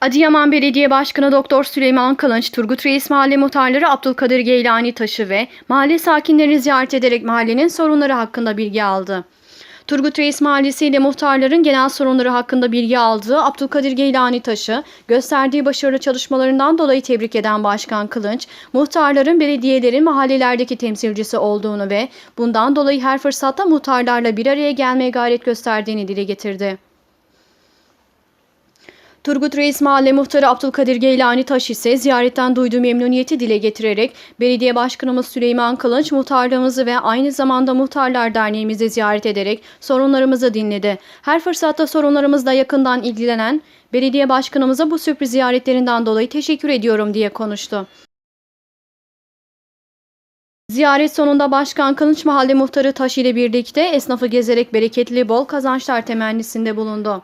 Adıyaman Belediye Başkanı Doktor Süleyman Kılınç, Turgut Reis Mahalle Muhtarları Abdülkadir Geylani Taşı ve mahalle sakinlerini ziyaret ederek mahallenin sorunları hakkında bilgi aldı. Turgut Reis Mahallesi ile muhtarların genel sorunları hakkında bilgi aldığı Abdülkadir Geylani Taşı, gösterdiği başarılı çalışmalarından dolayı tebrik eden Başkan Kılınç, muhtarların belediyelerin mahallelerdeki temsilcisi olduğunu ve bundan dolayı her fırsatta muhtarlarla bir araya gelmeye gayret gösterdiğini dile getirdi. Turgut Reis Mahalle Muhtarı Abdülkadir Geylani Taş ise ziyaretten duyduğu memnuniyeti dile getirerek Belediye Başkanımız Süleyman Kılınç muhtarlığımızı ve aynı zamanda Muhtarlar Derneğimizi ziyaret ederek sorunlarımızı dinledi. Her fırsatta sorunlarımızla yakından ilgilenen Belediye Başkanımıza bu sürpriz ziyaretlerinden dolayı teşekkür ediyorum diye konuştu. Ziyaret sonunda Başkan Kılınç Mahalle Muhtarı Taş ile birlikte esnafı gezerek bereketli bol kazançlar temennisinde bulundu.